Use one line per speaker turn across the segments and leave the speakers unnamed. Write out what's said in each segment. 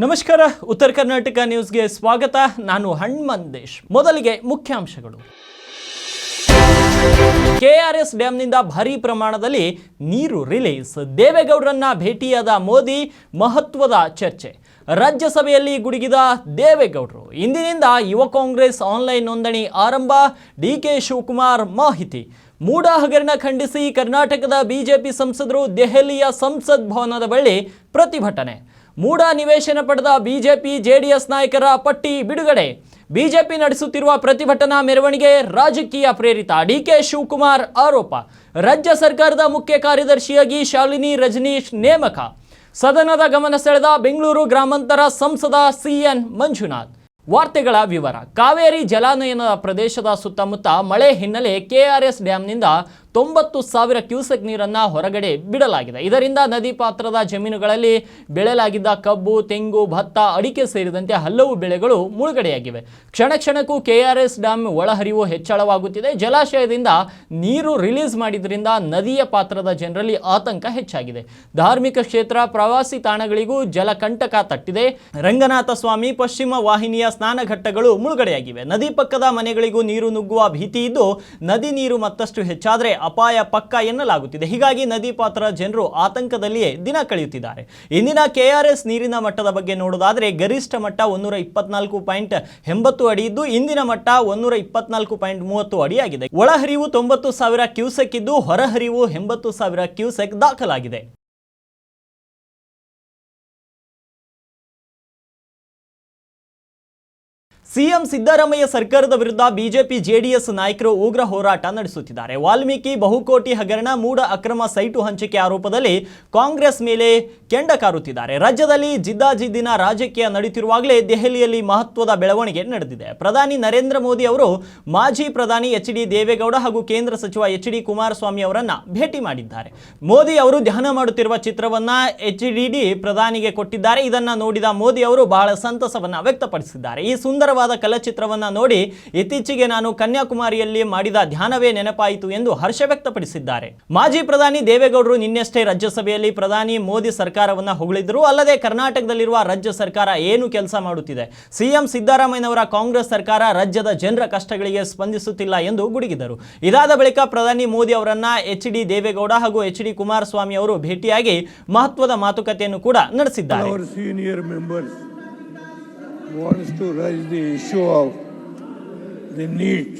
ನಮಸ್ಕಾರ. ಉತ್ತರ ಕರ್ನಾಟಕ ನ್ಯೂಸ್ಗೆ ಸ್ವಾಗತ. ನಾನು ಹಣ್ಮಂದೇಶ್. ಮೊದಲಿಗೆ ಮುಖ್ಯಾಂಶಗಳು. ಕೆಆರ್ಎಸ್ ಡ್ಯಾಂನಿಂದ ಭಾರೀ ಪ್ರಮಾಣದಲ್ಲಿ ನೀರು ರಿಲೀಸ್. ದೇವೇಗೌಡರನ್ನ ಭೇಟಿಯಾದ ಮೋದಿ ಮಹತ್ವದ ಚರ್ಚೆ. ರಾಜ್ಯಸಭೆಯಲ್ಲಿ ಗುಡುಗಿದ ದೇವೇಗೌಡರು. ಇಂದಿನಿಂದ ಯುವ ಕಾಂಗ್ರೆಸ್ ಆನ್ಲೈನ್ ನೋಂದಣಿ ಆರಂಭ. ಡಿ ಕೆ ಶಿವಕುಮಾರ್ ಮಾಹಿತಿ. ಮೂಡ ಹಗರಣ ಖಂಡಿಸಿ ಕರ್ನಾಟಕದ ಬಿಜೆಪಿ ಸಂಸದರು ದೆಹಲಿಯ ಸಂಸತ್ ಭವನದ ಬಳಿ ಪ್ರತಿಭಟನೆ. ಮೂಡ ನಿವೇಶನ ಪಡೆದ ಬಿಜೆಪಿ ಜೆಡಿಎಸ್ ನಾಯಕರ ಪಟ್ಟಿ ಬಿಡುಗಡೆ. ಬಿಜೆಪಿ ನಡೆಸುತ್ತಿರುವ ಪ್ರತಿಭಟನಾ ಮೆರವಣಿಗೆ ರಾಜಕೀಯ ಪ್ರೇರಿತ ಡಿಕೆ ಶಿವಕುಮಾರ್ ಆರೋಪ. ರಾಜ್ಯ ಸರ್ಕಾರದ ಮುಖ್ಯ ಕಾರ್ಯದರ್ಶಿಯಾಗಿ ಶಾಲಿನಿ ರಜನೀಶ್ ನೇಮಕ. ಸದನದ ಗಮನ ಸೆಳೆದ ಬೆಂಗಳೂರು ಗ್ರಾಮಾಂತರ ಸಂಸದ ಸಿಎನ್ ಮಂಜುನಾಥ್. ವಾರ್ತೆಗಳ ವಿವರ. ಕಾವೇರಿ ಜಲಾನಯನ ಪ್ರದೇಶದ ಸುತ್ತಮುತ್ತ ಮಳೆ ಹಿನ್ನೆಲೆ ಕೆಆರ್ಎಸ್ ಡ್ಯಾಂನಿಂದ ತೊಂಬತ್ತು ಸಾವಿರ ಕ್ಯೂಸೆಕ್ ನೀರನ್ನು ಹೊರಗಡೆ ಬಿಡಲಾಗಿದೆ. ಇದರಿಂದ ನದಿ ಪಾತ್ರದ ಜಮೀನುಗಳಲ್ಲಿ ಬೆಳೆಯಲಾಗಿದ್ದ ಕಬ್ಬು, ತೆಂಗು, ಭತ್ತ, ಅಡಿಕೆ ಸೇರಿದಂತೆ ಹಲವು ಬೆಳೆಗಳು ಮುಳುಗಡೆಯಾಗಿವೆ. ಕ್ಷಣ ಕ್ಷಣಕ್ಕೂ ಕೆಆರ್ಎಸ್ ಡ್ಯಾಮ್ ಒಳಹರಿವು ಹೆಚ್ಚಳವಾಗುತ್ತಿದೆ. ಜಲಾಶಯದಿಂದ ನೀರು ರಿಲೀಸ್ ಮಾಡಿದ್ರಿಂದ ನದಿಯ ಪಾತ್ರದ ಜನರಲ್ಲಿ ಆತಂಕ ಹೆಚ್ಚಾಗಿದೆ. ಧಾರ್ಮಿಕ ಕ್ಷೇತ್ರ, ಪ್ರವಾಸಿ ತಾಣಗಳಿಗೂ ಜಲಕಂಟಕ ತಟ್ಟಿದೆ. ರಂಗನಾಥ ಸ್ವಾಮಿ ಪಶ್ಚಿಮ ವಾಹಿನಿಯ ಸ್ನಾನಘಟ್ಟಗಳು ಮುಳುಗಡೆಯಾಗಿವೆ. ನದಿ ಪಕ್ಕದ ಮನೆಗಳಿಗೂ ನೀರು ನುಗ್ಗುವ ಭೀತಿ ಇದ್ದು, ನದಿ ನೀರು ಮತ್ತಷ್ಟು ಹೆಚ್ಚಾದರೆ ಅಪಾಯ ಪಕ್ಕ ಎನ್ನಲಾಗುತ್ತಿದೆ. ಹೀಗಾಗಿ ನದಿ ಪಾತ್ರ ಜನರು ಆತಂಕದಲ್ಲಿಯೇ ದಿನ ಕಳೆಯುತ್ತಿದ್ದಾರೆ. ಇಂದಿನ ಕೆಆರ್ಎಸ್ ನೀರಿನ ಮಟ್ಟದ ಬಗ್ಗೆ ನೋಡೋದಾದರೆ ಗರಿಷ್ಠ ಮಟ್ಟ ಒಂದೂರ ಇಪ್ಪತ್ನಾಲ್ಕು ಪಾಯಿಂಟ್ ಎಂಬತ್ತು ಅಡಿ ಇದ್ದು, ಇಂದಿನ ಮಟ್ಟ ಒಂದೂರ ಇಪ್ಪತ್ನಾಲ್ಕು ಪಾಯಿಂಟ್ ಮೂವತ್ತು ಅಡಿಯಾಗಿದೆ. ಒಳಹರಿವು ತೊಂಬತ್ತು ಸಾವಿರ ಕ್ಯೂಸೆಕ್ ಇದ್ದು, ಹೊರಹರಿವು ಎಂಬತ್ತು ಸಾವಿರ ಕ್ಯೂಸೆಕ್ ದಾಖಲಾಗಿದೆ. ಸಿಎಂ ಸಿದ್ದರಾಮಯ್ಯ ಸರ್ಕಾರದ ವಿರುದ್ಧ ಬಿಜೆಪಿ ಜೆಡಿಎಸ್ ನಾಯಕರು ಉಗ್ರ ಹೋರಾಟ ನಡೆಸುತ್ತಿದ್ದಾರೆ. ವಾಲ್ಮೀಕಿ, ಬಹುಕೋಟಿ ಹಗರಣ ಮೂಡ ಅಕ್ರಮ ಸೈಟು ಹಂಚಿಕೆ ಆರೋಪದಲ್ಲಿ ಕಾಂಗ್ರೆಸ್ ಮೇಲೆ ಕೆಂಡ ಕಾರುತ್ತಿದ್ದಾರೆ. ರಾಜ್ಯದಲ್ಲಿ ಜಿದ್ದಾಜಿದ್ದಿನ ರಾಜಕೀಯ ನಡೆಯುತ್ತಿರುವಾಗಲೇ ದೆಹಲಿಯಲ್ಲಿ ಮಹತ್ವದ ಬೆಳವಣಿಗೆ ನಡೆದಿದೆ. ಪ್ರಧಾನಿ ನರೇಂದ್ರ ಮೋದಿ ಅವರು ಮಾಜಿ ಪ್ರಧಾನಿ ಎಚ್ ಡಿ ದೇವೇಗೌಡ ಹಾಗೂ ಕೇಂದ್ರ ಸಚಿವ ಎಚ್ ಡಿ ಕುಮಾರಸ್ವಾಮಿ ಅವರನ್ನ ಭೇಟಿ ಮಾಡಿದ್ದಾರೆ. ಮೋದಿ ಅವರು ಧ್ಯಾನ ಮಾಡುತ್ತಿರುವ ಚಿತ್ರವನ್ನ ಎಚ್ ಡಿ ಪ್ರಧಾನಿಗೆ ಕೊಟ್ಟಿದ್ದಾರೆ. ಇದನ್ನ ನೋಡಿದ ಮೋದಿ ಅವರು ಬಹಳ ಸಂತಸವನ್ನ ವ್ಯಕ್ತಪಡಿಸಿದ್ದಾರೆ. ಈ ಸುಂದರವಾದ ಕಲಚಿತ್ರವನ್ನು ನೋಡಿ ಇತ್ತೀಚೆಗೆ ನಾನು ಕನ್ಯಾಕುಮಾರಿಯಲ್ಲಿ ಮಾಡಿದ ಧ್ಯಾನವೇ ನೆನಪಾಯಿತು ಎಂದು ಹರ್ಷ ವ್ಯಕ್ತಪಡಿಸಿದ್ದಾರೆ. ಮಾಜಿ ಪ್ರಧಾನಿ ದೇವೇಗೌಡರು ನಿನ್ನೆಷ್ಟೇ ರಾಜ್ಯಸಭೆಯಲ್ಲಿ ಪ್ರಧಾನಿ ಮೋದಿ ಸರ್ಕಾರವನ್ನು ಹೊಗಳಿದ್ರು. ಅಲ್ಲದೆ ಕರ್ನಾಟಕದಲ್ಲಿರುವ ರಾಜ್ಯ ಸರ್ಕಾರ ಏನು ಕೆಲಸ ಮಾಡುತ್ತಿದೆ? ಸಿಎಂ ಸಿದ್ದರಾಮಯ್ಯನವರ ಕಾಂಗ್ರೆಸ್ ಸರ್ಕಾರ ರಾಜ್ಯದ ಜನರ ಕಷ್ಟಗಳಿಗೆ ಸ್ಪಂದಿಸುತ್ತಿಲ್ಲ ಎಂದು ಗುಡುಗಿದರು. ಇದಾದ ಬಳಿಕ ಪ್ರಧಾನಿ ಮೋದಿ ಅವರನ್ನ ಎಚ್ ಡಿ ದೇವೇಗೌಡ ಹಾಗೂ ಎಚ್ ಡಿ ಕುಮಾರಸ್ವಾಮಿ ಅವರು ಭೇಟಿಯಾಗಿ ಮಹತ್ವದ ಮಾತುಕತೆಯನ್ನು ಕೂಡ ನಡೆಸಿದ್ದಾರೆ.
Wants to raise the issue of the need.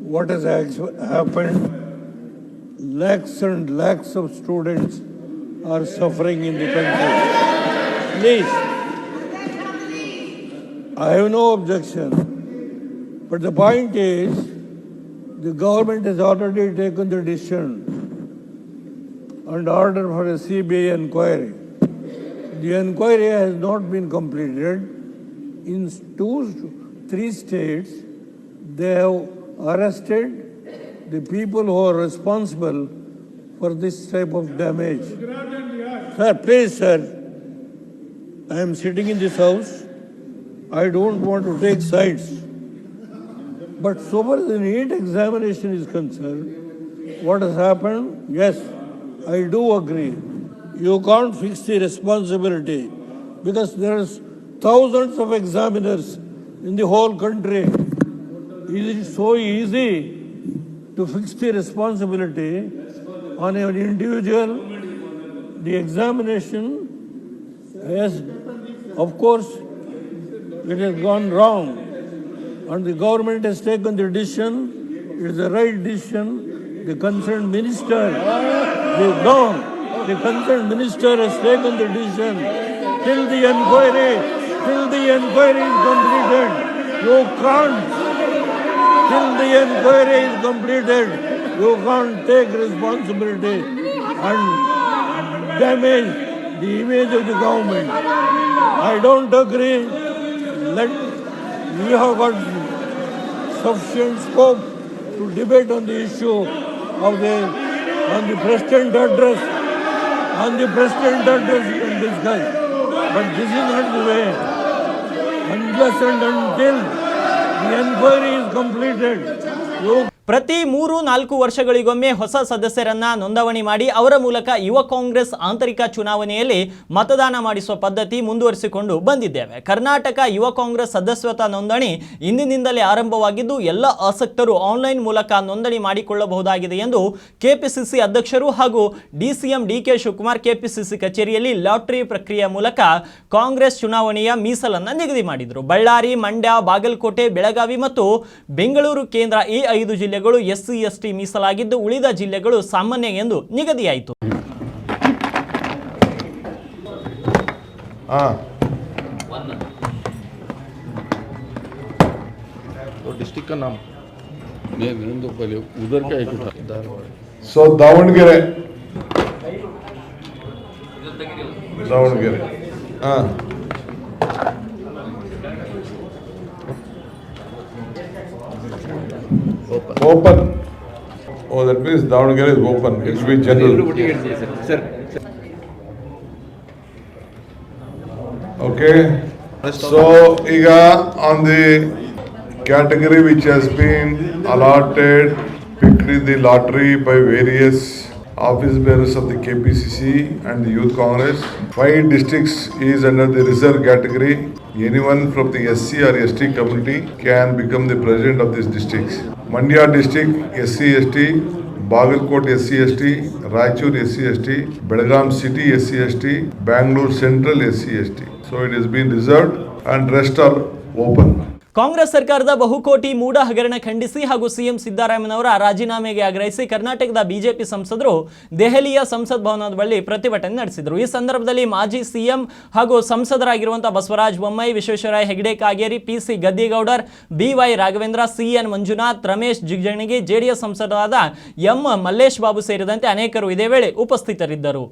What has happened? Lakhs and lakhs of students are suffering in the country. Please. I have no objection. But the point is, the government has already taken the decision and order for a CBI inquiry. The inquiry has not been completed. In two, three states, they have arrested the people who are responsible for this type of damage. Sir, please, sir. I am sitting in this house. I don't want to take sides. But so far as the NEET examination is concerned, what has happened? Yes, I do agree. You can't fix the responsibility because there is thousands of examiners in the whole country. Is it so easy to fix the responsibility on an individual? The examination, yes, of course, it has gone wrong. And the government has taken the decision, it is the right decision, the concerned minister, the, no, the concerned minister has taken the decision. Till the inquiry, till the inquiry is completed, you can't, till the inquiry is completed, you can't take responsibility and damage the image of the government. I don't agree. Let we have got sufficient scope to debate on the issue of the on the president address. On the president address we can discuss. But this is not the way. And until the inquiry is completed, you
ಪ್ರತಿ ಮೂರು, ನಾಲ್ಕು ವರ್ಷಗಳಿಗೊಮ್ಮೆ ಹೊಸ ಸದಸ್ಯರನ್ನ ನೋಂದಣಿ ಮಾಡಿ ಅವರ ಮೂಲಕ ಯುವ ಕಾಂಗ್ರೆಸ್ ಆಂತರಿಕ ಚುನಾವಣೆಯಲ್ಲಿ ಮತದಾನ ಮಾಡಿಸುವ ಪದ್ಧತಿ ಮುಂದುವರಿಸಿಕೊಂಡು ಬಂದಿದ್ದೇವೆ. ಕರ್ನಾಟಕ ಯುವ ಕಾಂಗ್ರೆಸ್ ಸದಸ್ಯತಾ ನೋಂದಣಿ ಇಂದಿನಿಂದಲೇ ಆರಂಭವಾಗಿದ್ದು, ಎಲ್ಲ ಆಸಕ್ತರು ಆನ್ಲೈನ್ ಮೂಲಕ ನೋಂದಣಿ ಮಾಡಿಕೊಳ್ಳಬಹುದಾಗಿದೆ ಎಂದು ಕೆಪಿಸಿಸಿ ಅಧ್ಯಕ್ಷರು ಹಾಗೂ ಡಿಸಿಎಂ ಡಿಕೆ ಶಿವಕುಮಾರ್ ಕೆಪಿಸಿಸಿ ಕಚೇರಿಯಲ್ಲಿ ಲಾಟರಿ ಪ್ರಕ್ರಿಯೆ ಮೂಲಕ ಕಾಂಗ್ರೆಸ್ ಚುನಾವಣೆಯ ಮೀಸಲನ್ನು ನಿಗದಿ ಮಾಡಿದರು. ಬಳ್ಳಾರಿ, ಮಂಡ್ಯ, ಬಾಗಲಕೋಟೆ, ಬೆಳಗಾವಿ ಮತ್ತು ಬೆಂಗಳೂರು ಕೇಂದ್ರ ಈ ಐದು ಜಿಲ್ಲೆಗಳು ಎಸ್ಸಿ ಎಸ್ಟಿ ಮೀಸಲಾಗಿದ್ದು ಉಳಿದ ಜಿಲ್ಲೆಗಳು ಸಾಮಾನ್ಯ ಎಂದು ನಿಗದಿಯಾಯಿತು.
ಸೊ ದಾವಣಗೆರೆ. ದಾವಣಗೆರೆ. ಹಾಂ. open. Oh, that means Davangere is open.
It will be general.
Okay. So, Iga, on the category which has been allotted quickly the lottery by various office bearers of the KPCC and the Youth Congress. Five districts is under the reserve category. Anyone from the SC or ST community can become the president of these districts. Mandya District, SCST, Bagalkot SCST, Raichur SCST, Belgaum City SCST, Bangalore Central SCST. So it has been reserved and rest are open.
Congress ಸರ್ಕಾರದ ಬಹುಕೋಟಿ ಮೂಡ ಹಗರಣ ಖಂಡಿಸಿ ಹಾಗೂ CM ಸಿದ್ದರಾಮಯ್ಯನವರ ರಾಜೀನಾಮೆಗೆ ಆಗ್ರಹಿಸಿ ಕರ್ನಾಟಕದ BJP ಸಂಸದರು ದೆಹಲಿಯ ಸಂಸತ್ ಭವನದ ಬಳಿ ಪ್ರತಿಭಟನೆ ನಡೆಸಿದರು. ಈ ಸಂದರ್ಭದಲ್ಲಿ ಮಾಜಿ ಸಿಎಂ ಹಾಗೂ ಸಂಸದರಾಗಿರುವಂತಹ Basavaraj Bommai, Vishweshwarayya Hegde, Kageri PC Gaddigoudar BY Raghavendra CN Manjunath, Ramesh Jigajinagi, JDS ಸಂಸದರಾದ ಎಂ ಮಲ್ಲೇಶ್ ಬಾಬು ಸೇರಿದಂತೆ ಅನೇಕರು ಇದೇ ವೇಳೆ ಉಪಸ್ಥಿತರಿದ್ದರು.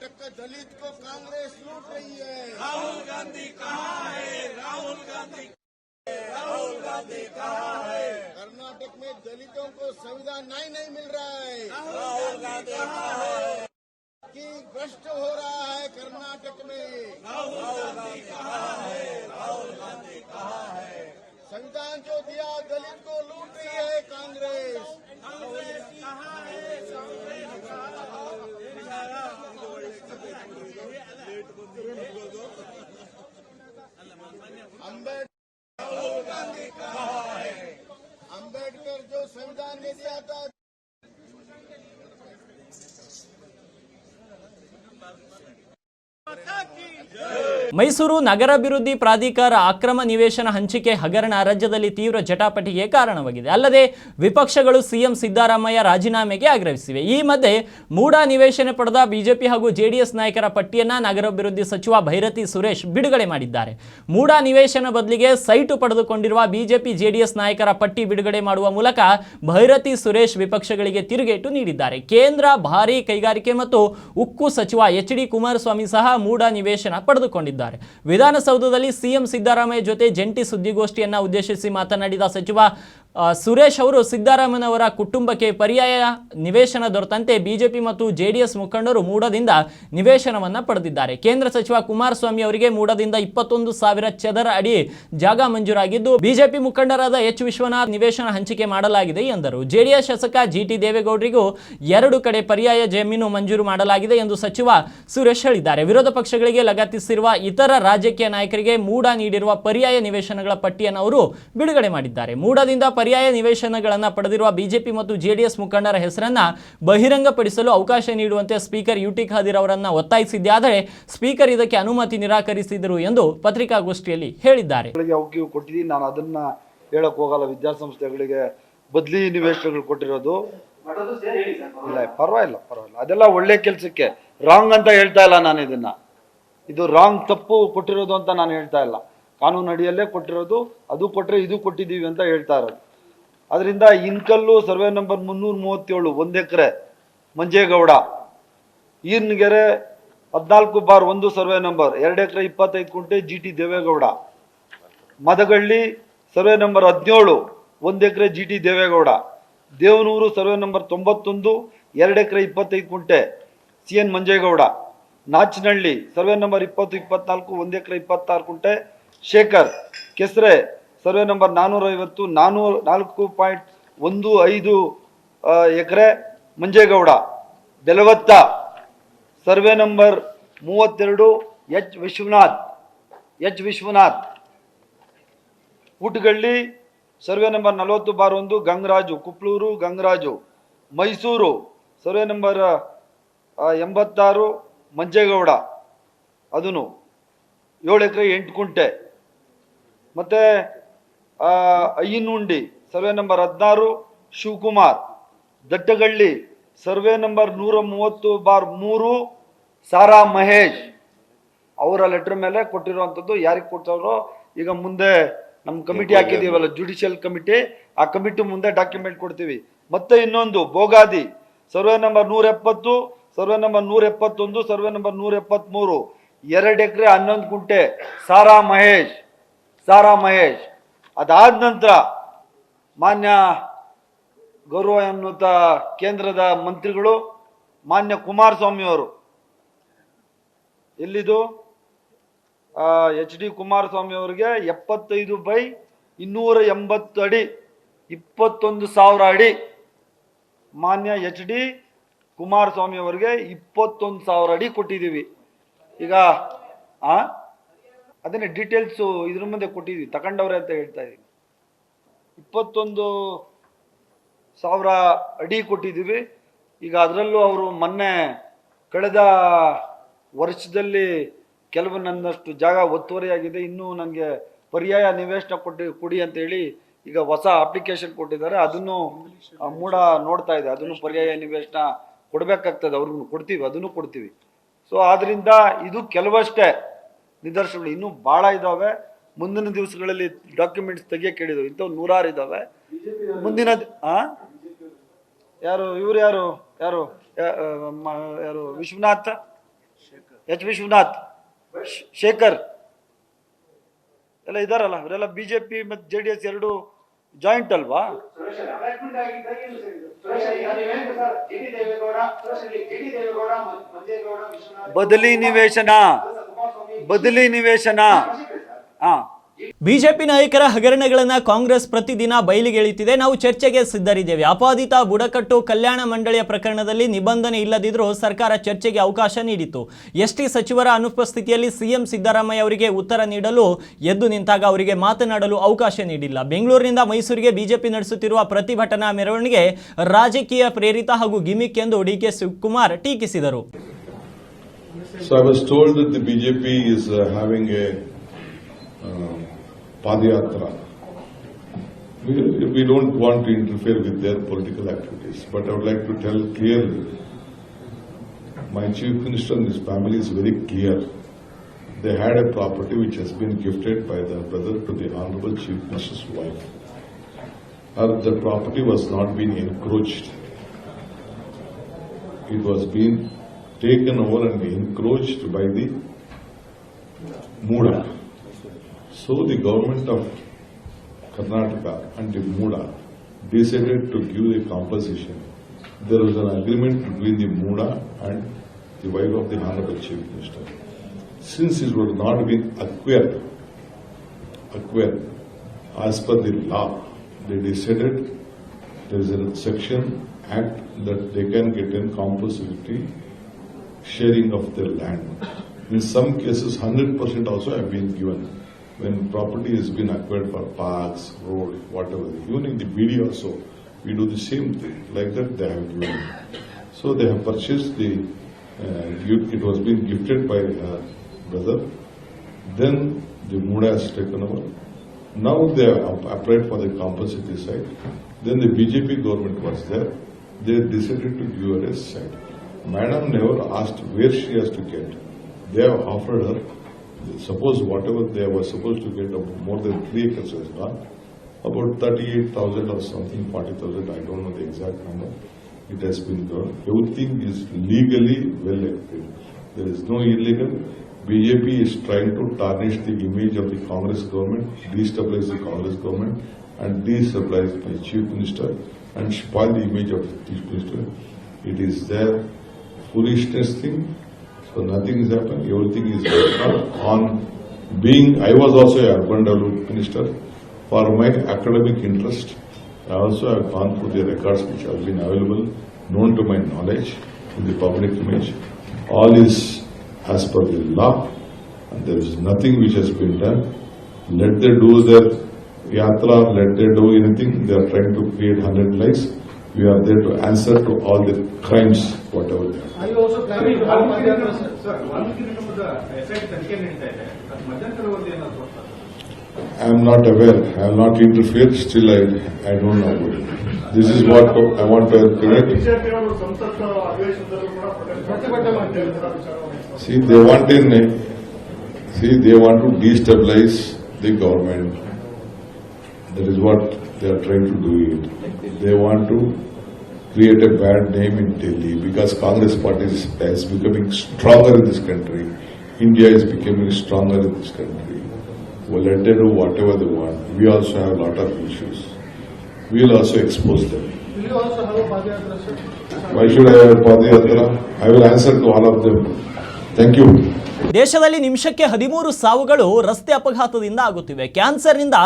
कर्नाटक का दलित को कांग्रेस लूट रही है। राहुल गांधी कहा है? राहुल गांधी राहुल गांधी कहा है? कर्नाटक में दलितों को संविधान नहीं नहीं मिल रहा है। राहुल गांधी कहा है? कि भ्रष्ट हो रहा है कर्नाटक में। राहुल गांधी कहा है? राहुल गांधी कहा है? संविधान जो दिया दलित को लूट रही है कांग्रेस। कांग्रेस कहा है? अंबेडकर ಇಟ್ಕೊಂಡು ಅಂಬೇಡ್ಕರ್ ಅಂಬೇಡ್ಕರ್ ಜೋ ಸಂವಿಧಾನ में दिया था
ಮೈಸೂರು ನಗರಾಭಿವೃದ್ಧಿ ಪ್ರಾಧಿಕಾರ ಅಕ್ರಮ ನಿವೇಶನ ಹಂಚಿಕೆ ಹಗರಣ ರಾಜ್ಯದಲ್ಲಿ ತೀವ್ರ ಜಟಾಪಟಿಗೆ ಕಾರಣವಾಗಿದೆ. ಅಲ್ಲದೆ ವಿಪಕ್ಷಗಳು ಸಿಎಂ ಸಿದ್ದರಾಮಯ್ಯ ರಾಜೀನಾಮೆಗೆ ಆಗ್ರಹಿಸಿವೆ. ಈ ಮಧ್ಯೆ ಮೂಡಾ ನಿವೇಶನ ಪಡೆದ ಬಿಜೆಪಿ ಹಾಗೂ ಜೆಡಿಎಸ್ ನಾಯಕರ ಪಟ್ಟಿಯನ್ನು ನಗರಾಭಿವೃದ್ಧಿ ಸಚಿವ ಭೈರತಿ ಸುರೇಶ್ ಬಿಡುಗಡೆ ಮಾಡಿದ್ದಾರೆ. ಮೂಡಾ ನಿವೇಶನ ಬದಲಿಗೆ ಸೈಟು ಪಡೆದುಕೊಂಡಿರುವ ಬಿಜೆಪಿ ಜೆಡಿಎಸ್ ನಾಯಕರ ಪಟ್ಟಿ ಬಿಡುಗಡೆ ಮಾಡುವ ಮೂಲಕ ಭೈರತಿ ಸುರೇಶ್ ವಿಪಕ್ಷಗಳಿಗೆ ತಿರುಗೇಟು ನೀಡಿದ್ದಾರೆ. ಕೇಂದ್ರ ಭಾರೀ ಕೈಗಾರಿಕೆ ಮತ್ತು ಉಕ್ಕು ಸಚಿವ ಎಚ್ ಡಿ ಕುಮಾರಸ್ವಾಮಿ ಸಹ ಮೂಡ ನಿವೇಶನ ಪಡೆದುಕೊಂಡಿದ್ದಾರೆ. ವಿಧಾನಸೌಧದಲ್ಲಿ ಸಿಎಂ ಸಿದ್ದರಾಮಯ್ಯ ಜೊತೆ ಜಂಟಿ ಸುದ್ದಿಗೋಷ್ಠಿಯನ್ನ ಉದ್ದೇಶಿಸಿ ಮಾತನಾಡಿದ ಸಚಿವ ಸುರೇಶ್ ಅವರು ಸಿದ್ದರಾಮಯ್ಯನವರ ಕುಟುಂಬಕ್ಕೆ ಪರ್ಯಾಯ ನಿವೇಶನ ದೊರೆತಂತೆ ಬಿಜೆಪಿ ಮತ್ತು ಜೆಡಿಎಸ್ ಮುಖಂಡರು ಮೂಡದಿಂದ ನಿವೇಶನವನ್ನು ಪಡೆದಿದ್ದಾರೆ. ಕೇಂದ್ರ ಸಚಿವ ಕುಮಾರಸ್ವಾಮಿ ಅವರಿಗೆ ಮೂಡದಿಂದ ಇಪ್ಪತ್ತೊಂದು ಸಾವಿರ ಚದರ ಅಡಿ ಜಾಗ ಮಂಜೂರಾಗಿದ್ದು, ಬಿಜೆಪಿ ಮುಖಂಡರಾದ ಎಚ್ ವಿಶ್ವನಾಥ್ ನಿವೇಶನ ಹಂಚಿಕೆ ಮಾಡಲಾಗಿದೆ ಎಂದರು. ಜೆಡಿಎಸ್ ಶಾಸಕ ಜಿಟಿ ದೇವೇಗೌಡರಿಗೂ ಎರಡು ಕಡೆ ಪರ್ಯಾಯ ಜಮೀನು ಮಂಜೂರು ಮಾಡಲಾಗಿದೆ ಎಂದು ಸಚಿವ ಸುರೇಶ್ ಹೇಳಿದ್ದಾರೆ. ವಿರೋಧ ಪಕ್ಷಗಳಿಗೆ ಲಗತ್ತಿಸಿರುವ ಇತರ ರಾಜಕೀಯ ನಾಯಕರಿಗೆ ಮೂಡ ನೀಡಿರುವ ಪರ್ಯಾಯ ನಿವೇಶನಗಳ ಪಟ್ಟಿಯನ್ನು ಅವರು ಬಿಡುಗಡೆ ಮಾಡಿದ್ದಾರೆ. ಮೂಡದಿಂದ ಪರ್ಯಾಯ ನಿವೇಶನಗಳನ್ನು ಪಡೆದಿರುವ ಬಿಜೆಪಿ ಮತ್ತು ಜೆಡಿಎಸ್ ಮುಖಂಡರ ಹೆಸರನ್ನ ಬಹಿರಂಗಪಡಿಸಲು ಅವಕಾಶ ನೀಡುವಂತೆ ಸ್ಪೀಕರ್ ಯುಟಿ ಖಾದಿರ್ ಅವರನ್ನ ಒತ್ತಾಯಿಸಿದ್ದಾದರೆ ಸ್ಪೀಕರ್ ಇದಕ್ಕೆ ಅನುಮತಿ ನಿರಾಕರಿಸಿದರು ಎಂದು ಪತ್ರಿಕಾಗೋಷ್ಠಿಯಲ್ಲಿ ಹೇಳಿದ್ದಾರೆ.
ಕೊಟ್ಟಿದ್ದೀನಿ. ನಾನು ಅದನ್ನ ಹೇಳಕ್ ಹೋಗಲ್ಲ. ವಿದ್ಯಾಸಂಸ್ಥೆಗಳಿಗೆ ಬದ್ಲಿ ನಿವೇಶನಗಳು ಕೊಟ್ಟಿರೋದು. ಇಲ್ಲ, ಪರವಾಗಿಲ್ಲ ಪರವಾಗಿಲ್ಲ. ಅದೆಲ್ಲ ಒಳ್ಳೆ ಕೆಲಸಕ್ಕೆ. ರಾಂಗ್ ಅಂತ ಹೇಳ್ತಾ ಇಲ್ಲ ನಾನು ಇದನ್ನ. ಇದು ರಾಂಗ್ ತಪ್ಪು ಕೊಟ್ಟಿರೋದು ಅಂತ ನಾನು ಹೇಳ್ತಾ ಇಲ್ಲ. ಕಾನೂನು ಅಡಿಯಲ್ಲೇ ಕೊಟ್ಟಿರೋದು. ಅದು ಕೊಟ್ಟರೆ ಇದು ಕೊಟ್ಟಿದ್ದೀವಿ ಅಂತ ಹೇಳ್ತಾ ಇರೋದು. ಅದರಿಂದ ಇನ್ಕಲ್ಲು ಸರ್ವೆ ನಂಬರ್ ಮುನ್ನೂರ ಮೂವತ್ತೇಳು, ಒಂದು ಎಕರೆ ಮಂಜೇಗೌಡ, ಈನ್ಗೆರೆ ಹದಿನಾಲ್ಕು ಬಾರ್ ಒಂದು ಸರ್ವೆ ನಂಬರ್, ಎರಡು ಎಕರೆ ಇಪ್ಪತ್ತೈದು ಕುಂಟೆ G T Devegowda. Madagalli survey number ಹದಿನೇಳು, ಒಂದು acre G T Devegowda. Devanur survey number ತೊಂಬತ್ತೊಂದು, ಎರಡು ಎಕರೆ ಇಪ್ಪತ್ತೈದು ಕುಂಟೆ C N Manjegowda. Nachanahalli survey number ಇಪ್ಪತ್ತು, ಇಪ್ಪತ್ನಾಲ್ಕು, ಒಂದು ಎಕರೆ ಇಪ್ಪತ್ತಾರು ಕುಂಟೆ ಶೇಖರ್, ಕೆಸರೆ ಸರ್ವೆ ನಂಬರ್ ನಾನ್ನೂರ ಐವತ್ತು ನಾನ್ನೂರ ನಾಲ್ಕು ಪಾಯಿಂಟ್ ಒಂದು ಐದು acre Manjegowda, Belavatta. Survey number ಮೂವತ್ತೆರಡು H Vishwanath H Vishwanath. Utagalli survey number ನಲವತ್ತು ಬಾರ್ ಒಂದು, ಗಂಗರಾಜು, ಕುಪ್ಲೂರು, ಗಂಗರಾಜು. ಮೈಸೂರು, ಸರ್ವೆ ನಂಬರ್ ಎಂಬತ್ತಾರು, ಮಂಜೇಗೌಡ. ಅದನ್ನು ಏಳು ಎಕರೆ ಎಂಟು ಕುಂಟೆ. ಮತ್ತು ಅಯ್ಯನುಂಡಿ ಸರ್ವೆ ನಂಬರ್ ಹದಿನಾರು ಶಿವಕುಮಾರ್. ದಟ್ಟಗಳ್ಳಿ ಸರ್ವೆ ನಂಬರ್ ನೂರ ಮೂವತ್ತು ಬಾರ್ ಮೂರು ಸಾರಾ ಮಹೇಶ್. ಅವರ ಲೆಟರ್ ಮೇಲೆ ಕೊಟ್ಟಿರುವಂಥದ್ದು ಯಾರಿಗೆ ಕೊಡ್ತಾರೋ ಈಗ ಮುಂದೆ ನಮ್ಮ ಕಮಿಟಿ ಹಾಕಿದೀವಲ್ಲ ಜುಡಿಷಿಯಲ್ ಕಮಿಟಿ ಆ ಕಮಿಟಿ ಮುಂದೆ ಡಾಕ್ಯುಮೆಂಟ್ ಕೊಡ್ತೀವಿ. ಮತ್ತೆ ಇನ್ನೊಂದು ಬೋಗಾದಿ. ಸರ್ವೆ ನಂಬರ್ ನೂರ ಎಪ್ಪತ್ತು ಸರ್ವೆ ನಂಬರ್ ನೂರ ಎಪ್ಪತ್ತೊಂದು ಸರ್ವೆ ನಂಬರ್ ನೂರ ಎಪ್ಪತ್ತ್ಮೂರು ಎರಡು ಎಕರೆ ಹನ್ನೊಂದು ಕುಂಟೆ ಸಾರಾ ಮಹೇಶ್. ಸಾರಾ ಮಹೇಶ್. ಅದಾದ ನಂತರ ಮಾನ್ಯ ಗೌರವ ಎನ್ನುವಂಥ ಕೇಂದ್ರದ ಮಂತ್ರಿಗಳು ಮಾನ್ಯ ಕುಮಾರಸ್ವಾಮಿಯವರು ಎಲ್ಲಿದು? ಎಚ್ ಡಿ ಕುಮಾರಸ್ವಾಮಿ ಅವರಿಗೆ ಎಪ್ಪತ್ತೈದು ಬೈ ಇನ್ನೂರ ಎಂಬತ್ತು ಅಡಿ, ಇಪ್ಪತ್ತೊಂದು ಸಾವಿರ ಅಡಿ ಮಾನ್ಯ ಎಚ್ ಡಿ ಕುಮಾರಸ್ವಾಮಿ ಅವರಿಗೆ ಇಪ್ಪತ್ತೊಂದು ಸಾವಿರ ಅಡಿ ಕೊಟ್ಟಿದ್ದೀವಿ. ಈಗ, ಆ ಅದನ್ನೇ ಡೀಟೇಲ್ಸು ಇದ್ರ ಮುಂದೆ ಕೊಟ್ಟಿದ್ವಿ. ತಗೊಂಡವ್ರೆ ಅಂತ ಹೇಳ್ತಾ ಇದ್ದೀನಿ ಇಪ್ಪತ್ತೊಂದು ಸಾವಿರ ಅಡಿ ಕೊಟ್ಟಿದ್ದೀವಿ ಈಗ ಅದರಲ್ಲೂ ಅವರು ಮೊನ್ನೆ ಕಳೆದ ವರ್ಷದಲ್ಲಿ ಕೆಲವು ನನ್ನಷ್ಟು ಜಾಗ ಒತ್ತುವರಿಯಾಗಿದೆ. ಇನ್ನೂ ನನಗೆ ಪರ್ಯಾಯ ನಿವೇಶನ ಕೊಟ್ಟು, ಕೊಡಿ ಅಂತ ಹೇಳಿ ಈಗ ಹೊಸ ಅಪ್ಲಿಕೇಶನ್ ಕೊಟ್ಟಿದ್ದಾರೆ. ಅದನ್ನು ಮೂಡ ನೋಡ್ತಾ ಇದೆ. ಅದನ್ನು ಪರ್ಯಾಯ ನಿವೇಶನ ಕೊಡಬೇಕಾಗ್ತದೆ. ಅವ್ರಿಗೂ ಕೊಡ್ತೀವಿ. ಅದನ್ನು ಕೊಡ್ತೀವಿ. ಸೊ ಆದ್ದರಿಂದ ಇದು ಕೆಲವಷ್ಟೇ ನಿದರ್ಶನಗಳು ಇನ್ನೂ ಭಾಳ ಇದ್ದಾವೆ ಮುಂದಿನ ದಿವಸಗಳಲ್ಲಿ ಡಾಕ್ಯುಮೆಂಟ್ಸ್ ತೆಗಿಯಕ್ಕೆ ಹೇಳಿದವು ಇಂಥವು ನೂರಾರು ಇದ್ದಾವೆ ಮುಂದಿನ ಯಾರು, ಇವ್ರು ಯಾರು? ಯಾರು? ಯಾರು? ವಿಶ್ವನಾಥ್? ಎಚ್. ವಿಶ್ವನಾಥ್? ಶೇಖರ್? ಎಲ್ಲ ಇದಾರಲ್ಲ, ಇವರೆಲ್ಲ ಬಿಜೆಪಿ ಮತ್ತು ಜೆ ಡಿ ಎಸ್ ಎರಡು ಜಾಯಿಂಟ್ ಅಲ್ವಾ? ಬದಲಿ ನಿವೇಶನ. ಬದಲಿ ನಿವೇಶನ. ಹಾ.
ಬಿಜೆಪಿ ನಾಯಕರ ಹಗರಣಗಳನ್ನು ಕಾಂಗ್ರೆಸ್ ಪ್ರತಿದಿನ ಬಯಲಿಗೆಳಿತಿದೆ ನಾವು ಚರ್ಚೆಗೆ ಸಿದ್ಧರಿದ್ದೇವೆ. ಅಪಾದಿತ ಬುಡಕಟ್ಟು ಕಲ್ಯಾಣ ಮಂಡಳಿಯ ಪ್ರಕರಣದಲ್ಲಿ ನಿಬಂಧನೆ ಇಲ್ಲದಿದ್ದರೂ ಸರ್ಕಾರ ಚರ್ಚೆಗೆ ಅವಕಾಶ ನೀಡಿತು ಎಸ್ಟಿ ಸಚಿವರ ಅನುಪಸ್ಥಿತಿಯಲ್ಲಿ ಸಿಎಂ ಸಿದ್ದರಾಮಯ್ಯ ಅವರಿಗೆ ಉತ್ತರ ನೀಡಲು ಎದ್ದು ನಿಂತಾಗ ಅವರಿಗೆ ಮಾತನಾಡಲು ಅವಕಾಶ ನೀಡಿಲ್ಲ. ಬೆಂಗಳೂರಿನಿಂದ ಮೈಸೂರಿಗೆ ಬಿಜೆಪಿ ನಡೆಸುತ್ತಿರುವ ಪ್ರತಿಭಟನಾ ಮೆರವಣಿಗೆ ರಾಜಕೀಯ ಪ್ರೇರಿತ ಹಾಗೂ ಗಿಮಿಕ್ ಎಂದು ಡಿಕೆ ಶಿವಕುಮಾರ್ ಟೀಕಿಸಿದರು.
So I was told that the BJP is uh, having a uh. We, we don't want to interfere with their political activities, but I would like to tell clearly, my chief minister and his family is very clear. They had a property which has been gifted by their brother to the honorable chief minister's wife. The property was not being encroached. It was being taken over and encroached by the Muda. So the government of Karnataka and the Muda decided to give the compensation. There was an agreement between the Muda and the wife of the Honorable Chief Minister. Since it was not been acquired, acquired as per the law, they decided there is a section act that they can get in compulsory sharing of their land. In some cases, hundred percent also have been given when property has been acquired for parks, road, whatever. Even in the BD also, we do the same thing. Like that, they have given. So they have purchased the. Uh, it was being gifted by her brother. Then the Muda has taken over. Now they have applied for the compulsory side. Then the BJP government was there. They decided to give her a side. Madam never asked where she has to get. They have offered her, suppose whatever they were supposed to get, more than three acres has gone, about 38,000 or something, 40,000, I don't know the exact number. It has been done. Everything is legally well agreed. There is no illegal. BJP is trying to tarnish the image of the Congress government, destabilize the Congress government, and destabilize my chief minister and spoil the image of the chief minister. It is their foolishness thing. So nothing is happened. Everything is on being. I was also a urban development minister for my academic interest. I also have gone through the records which have been available, known to my knowledge in the public image. All is as per the law, and there is nothing which has been done. Let them do their yatra, let them do anything. They are trying to create hundred lives. We are there to answer to all the crimes, whatever they are. I am not aware, I am not interfered, still I, I don't know about it. This is what I want to correct. See, they want in, see, they want to destabilize the government. That is what they are trying to do it. They want to create a bad name in Delhi because Congress party is, is becoming stronger in this country. India is becoming stronger in this country. Well, let them do whatever they want. We also have a lot of issues. We will also expose them. Why should I have a Padayatra? I will answer to all of them. Thank you.
ದೇಶದಲ್ಲಿ ನಿಮಿಷಕ್ಕೆ ಹದಿಮೂರು ಸಾವುಗಳು ರಸ್ತೆ ಅಪಘಾತದಿಂದ ಆಗುತ್ತಿವೆ. ಕ್ಯಾನ್ಸರ್ನಿಂದ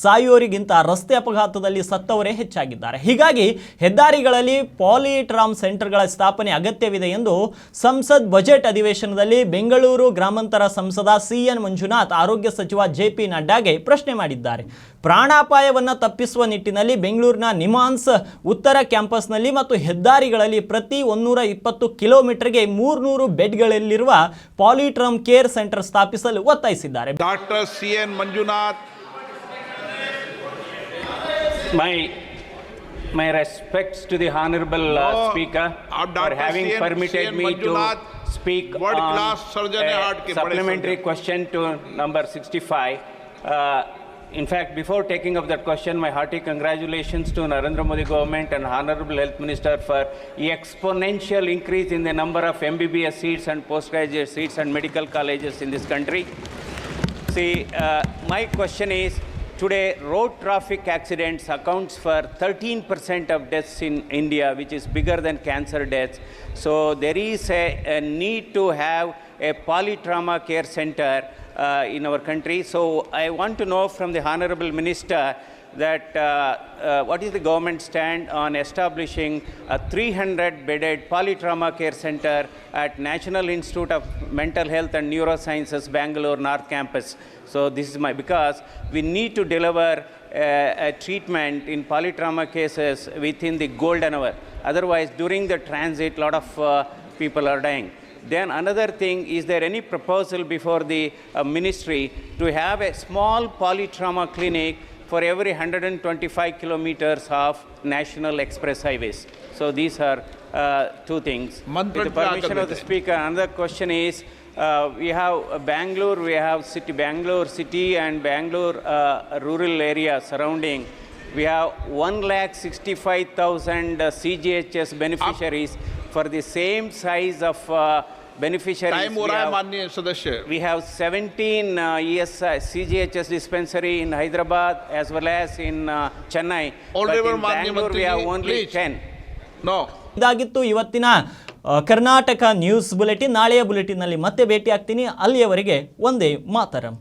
ಸಾಯುವವರಿಗಿಂತ ರಸ್ತೆ ಅಪಘಾತದಲ್ಲಿ ಸತ್ತವರೇ ಹೆಚ್ಚಾಗಿದ್ದಾರೆ. ಹೀಗಾಗಿ ಹೆದ್ದಾರಿಗಳಲ್ಲಿ ಪಾಲಿಟ್ರಾಮ್ ಸೆಂಟರ್ಗಳ ಸ್ಥಾಪನೆ ಅಗತ್ಯವಿದೆ ಎಂದು ಸಂಸದ್ ಬಜೆಟ್ ಅಧಿವೇಶನದಲ್ಲಿ ಬೆಂಗಳೂರು ಗ್ರಾಮಾಂತರ ಸಂಸದ ಸಿ ಎನ್ ಮಂಜುನಾಥ್, ಆರೋಗ್ಯ ಸಚಿವ ಜೆ ಪಿ ನಡ್ಡಾಗೆ ಪ್ರಶ್ನೆ ಮಾಡಿದ್ದಾರೆ. ಪ್ರಾಣಾಪಾಯವನ್ನು ತಪ್ಪಿಸುವ ನಿಟ್ಟಿನಲ್ಲಿ ಬೆಂಗಳೂರಿನ ನಿಮಾನ್ಸ್ ಉತ್ತರ ಕ್ಯಾಂಪಸ್ನಲ್ಲಿ ಮತ್ತು ಹೆದ್ದಾರಿಗಳಲ್ಲಿ ಪ್ರತಿ ಒಂದೂರ ಇಪ್ಪತ್ತು ಕಿಲೋಮೀಟರ್ಗೆ ಮೂರ್ನೂರು ಬೆಡ್ಗಳಲ್ಲಿರುವ ಪಾಲಿಟ್ರಾಮ್ ಉತ್ತಮ್ ಕೇರ್ ಸೆಂಟರ್ ಸ್ಥಾಪಿಸಲು ಒತ್ತಾಯಿಸಿದ್ದಾರೆ
doctor C N
Manjunath my my respects to the honorable uh,
no,
speaker for having
CN,
permitted
CN
me
Manjunath, to
speak
world
on
class surgeon
a supplementary question to number 65 uh, In fact, before taking up that question, my hearty congratulations to Narendra Modi government and Honorable Health Minister for exponential increase in the number of MBBS seats and postgraduate seats and medical colleges in this country. See, uh, my question is, today road traffic accidents accounts for 13% of deaths in India, which is bigger than cancer deaths. So there is a, a need to have a polytrauma care center uh, in our country. So I want to know from the Honorable Minister that uh, uh, what is the government stand on establishing a 300 bedded polytrauma care center at National Institute of Mental Health and Neurosciences Bangalore North Campus. So this is my because we need to deliver a, a treatment in polytrauma cases within the golden hour. Otherwise, during the transit, lot of uh, people are dying. Then another thing, is there any proposal before the uh, ministry to have a small polytrauma clinic for every 125 kilometers of national express highways? So these are uh, two things.
Mantra
With the permission of the speaker, another question is, uh, we have Bangalore, we have city, Bangalore city and Bangalore uh, rural area surrounding we have 1,65,000 uh, CGHS beneficiaries for the same size of uh, beneficiaries.
Time
over,
Manni Sadasya.
We have 17 uh, ESI, CGHS dispensary in Hyderabad as well as in uh, Chennai.
All
but in Bangalore we have only
please.
10.
No.
indagittu ivattina karnataka news bulletin naaleya bulletin nalli matte ಭೇಟಿ ಆಗ್ತೀನಿ ಅಲ್ಲಿಯವರೆಗೆ onde ಮಾತರಂ